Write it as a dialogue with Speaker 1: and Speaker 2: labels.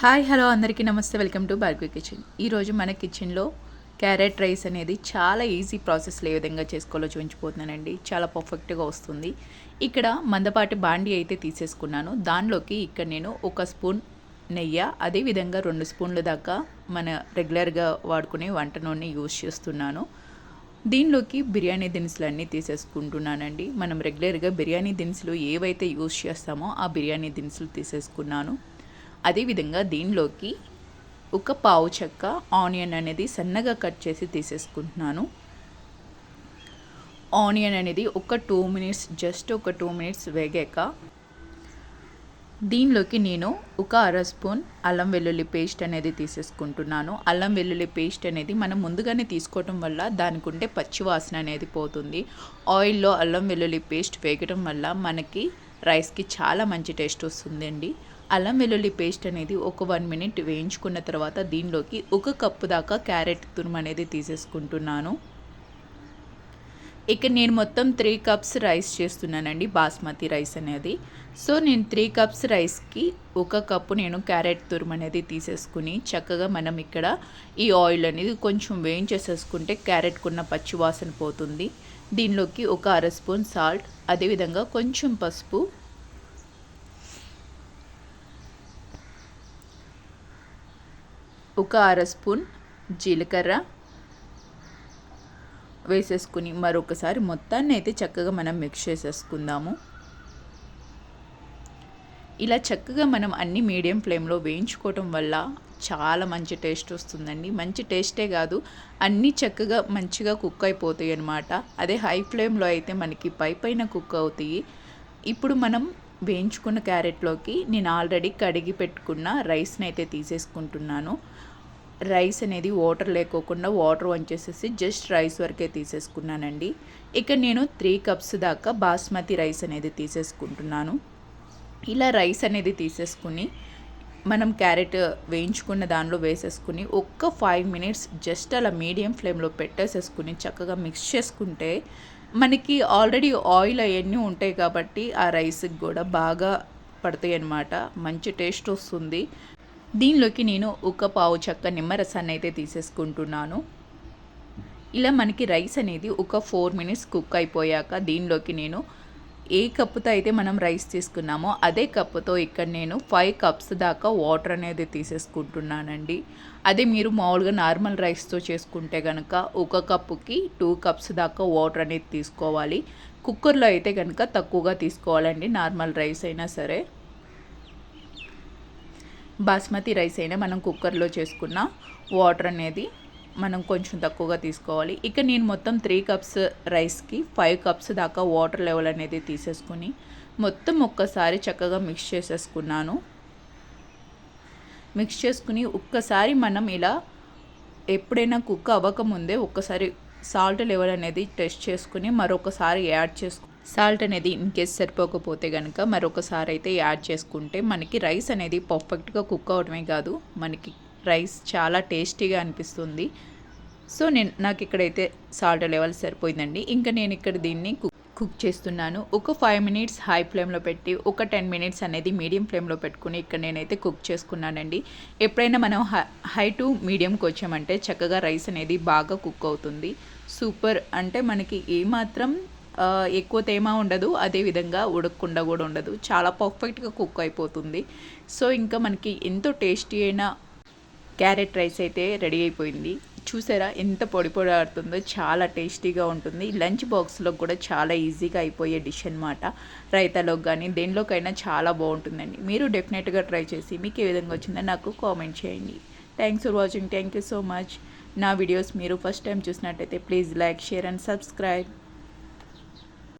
Speaker 1: Hi hello అందరికీ నమస్తే. Welcome to Barbie kitchen. ఈరోజు మన కిచెన్లో క్యారెట్ రైస్ అనేది చాలా ఈజీ ప్రాసెస్లో ఏ విధంగా చేసుకోవాలో చూపించిపోతున్నానండి చాలా పర్ఫెక్ట్గా వస్తుంది. ఇక్కడ మందపాటి బాండి అయితే తీసేసుకున్నాను. దానిలోకి ఇక్కడ నేను ఒక స్పూన్ నెయ్యి అదేవిధంగా రెండు స్పూన్ల దాకా మన రెగ్యులర్గా వాడుకునే వంట నూనె యూజ్ చేస్తున్నాను. దీనిలోకి బిర్యానీ దినుసులు అన్నీ తీసేసుకుంటున్నానండి. మనం రెగ్యులర్గా బిర్యానీ దినుసులు ఏవైతే యూజ్ చేస్తామో ఆ బిర్యానీ దినుసులు తీసేసుకున్నాను. అదేవిధంగా దీనిలోకి ఒక పావు చెక్క ఆనియన్ అనేది సన్నగా కట్ చేసి తీసేసుకుంటున్నాను. ఆనియన్ అనేది ఒక టూ మినిట్స్ జస్ట్ ఒక టూ మినిట్స్ వేగాక దీనిలోకి నేను ఒక అర స్పూన్ అల్లం వెల్లుల్లి పేస్ట్ అనేది తీసేసుకుంటున్నాను. అల్లం వెల్లుల్లి పేస్ట్ అనేది మనం ముందుగానే తీసుకోవటం వల్ల దానికి ఉండే పచ్చి వాసన అనేది పోతుంది. ఆయిల్లో అల్లం వెల్లుల్లి పేస్ట్ వేగటం వల్ల మనకి రైస్కి చాలా మంచి టేస్ట్ వస్తుందండి. అల్లం వెల్లుల్లి పేస్ట్ అనేది ఒక వన్ మినిట్ వేయించుకున్న తర్వాత దీనిలోకి ఒక కప్పు దాకా క్యారెట్ తురుము అనేది తీసేసుకుంటున్నాను. ఇక నేను మొత్తం త్రీ కప్స్ రైస్ చేస్తున్నానండి బాస్మతి రైస్ అనేది. సో నేను త్రీ కప్స్ రైస్కి ఒక కప్పు నేను క్యారెట్ తురుము అనేది తీసేసుకుని చక్కగా మనం ఇక్కడ ఈ ఆయిల్ అనేది కొంచెం వేయించేసేసుకుంటే క్యారెట్కున్న పచ్చి వాసన పోతుంది. దీనిలోకి ఒక అర స్పూన్ సాల్ట్ అదేవిధంగా కొంచెం పసుపు. ఒక అర స్పూన్ జీలకర్ర. వేసేసుకుని మరొకసారి మొత్తాన్ని అయితే చక్కగా మనం మిక్స్ చేసేసుకుందాము. ఇలా చక్కగా మనం అన్ని మీడియం ఫ్లేమ్లో వేయించుకోవటం వల్ల చాలా మంచి టేస్ట్ వస్తుందండి. మంచి టేస్టే కాదు అన్నీ చక్కగా మంచిగా కుక్ అయిపోతాయి అన్నమాట. అదే హై ఫ్లేమ్లో అయితే మనకి పై పైన కుక్ అవుతాయి. ఇప్పుడు మనం వేయించుకున్న క్యారెట్లోకి నేను ఆల్రెడీ కడిగి పెట్టుకున్న రైస్ని అయితే తీసేసుకుంటున్నాను. రైస్ అనేది వాటర్ లేకోకుండా వాటర్ వంచేసేసి జస్ట్ రైస్ వరకే తీసేసుకున్నానండి. ఇక నేను త్రీ కప్స్ దాకా బాస్మతి రైస్ అనేది తీసేసుకుంటున్నాను. ఇలా రైస్ అనేది తీసేసుకుని మనం క్యారెట్ వేయించుకున్న దానిలో వేసేసుకుని ఒక్క ఫైవ్ మినిట్స్ జస్ట్ అలా మీడియం ఫ్లేమ్లో పెట్టేసేసుకుని చక్కగా మిక్స్ చేసుకుంటే మనకి ఆల్రెడీ ఆయిల్ అవన్నీ ఉంటాయి కాబట్టి ఆ రైస్కి కూడా బాగా పడతాయి అన్నమాట. మంచి టేస్ట్ వస్తుంది. దీనిలోకి నేను ఒక పావు చెక్క నిమ్మరసాన్ని అయితే తీసేసుకుంటున్నాను. ఇలా మనకి రైస్ అనేది ఒక ఫోర్ మినిట్స్ కుక్ అయిపోయాక దీనిలోకి నేను ఏ కప్పుతో అయితే మనం రైస్ తీసుకున్నామో అదే కప్పుతో ఇక్కడ నేను ఫైవ్ కప్స్ దాకా వాటర్ అనేది తీసేసుకుంటున్నానండి. అదే మీరు మామూలుగా నార్మల్ రైస్తో చేసుకుంటే కనుక ఒక కప్పుకి టూ కప్స్ దాకా వాటర్ అనేది తీసుకోవాలి. కుక్కర్లో అయితే కనుక తక్కువగా తీసుకోవాలండి నార్మల్ రైస్ అయినా సరే. బాస్మతి రైస్ అయినా మనం కుక్కర్లో చేసుకున్న వాటర్ అనేది మనం కొంచెం తక్కువగా తీసుకోవాలి. ఇక నేను మొత్తం త్రీ కప్స్ రైస్కి ఫైవ్ కప్స్ దాకా వాటర్ లెవెల్ అనేది తీసేసుకుని మొత్తం ఒక్కసారి చక్కగా మిక్స్ చేసేసుకున్నాను. మిక్స్ చేసుకుని ఒక్కసారి మనం ఇలా ఎప్పుడైనా కుక్ అవ్వకముందే ఒక్కసారి సాల్ట్ లెవెల్ అనేది టెస్ట్ చేసుకుని మరొకసారి యాడ్ చేసుకు సాల్ట్ అనేది ఇన్ కేస్ సరిపోకపోతే కనుక మరొకసారి అయితే యాడ్ చేసుకుంటే మనకి రైస్ అనేది పర్ఫెక్ట్గా కుక్ అవడమే కాదు. మనకి రైస్ చాలా టేస్టీగా అనిపిస్తుంది. సో నేను నాకు ఇక్కడైతే సాల్ట్ లెవెల్ సరిపోయిందండి. ఇంకా నేను ఇక్కడ దీన్ని కుక్ కుక్ చేస్తున్నాను. ఒక ఫైవ్ మినిట్స్ హై ఫ్లేమ్లో పెట్టి ఒక టెన్ మినిట్స్ అనేది మీడియం ఫ్లేమ్లో పెట్టుకుని ఇక్కడ నేనైతే కుక్ చేసుకున్నానండి. ఎప్పుడైనా మనం హై టు మీడియంకి వచ్చామంటే చక్కగా రైస్ అనేది బాగా కుక్ అవుతుంది. సూపర్. అంటే మనకి ఏమాత్రం ఎక్కువ తేమ ఉండదు. అదేవిధంగా ఉడకకుండా కూడా ఉండదు. చాలా పర్ఫెక్ట్గా కుక్ అయిపోతుంది. సో ఇంకా మనకి ఎంతో టేస్టీ అయిన క్యారెట్ రైస్ అయితే రెడీ అయిపోయింది. చూసారా ఎంత పొడి పొడి ఆడుతుందో చాలా టేస్టీగా ఉంటుంది. లంచ్ బాక్స్లో కూడా చాలా ఈజీగా అయిపోయే డిష్ అనమాట రైతాలోకి కానీ దేనిలోకైనా చాలా బాగుంటుందండి. మీరు డెఫినెట్గా ట్రై చేసి మీకు ఏ విధంగా వచ్చిందో నాకు కామెంట్ చేయండి. Thanks for watching thank you so much నా వీడియోస్ మీరు ఫస్ట్ టైం చూసినట్టయితే please like share and subscribe.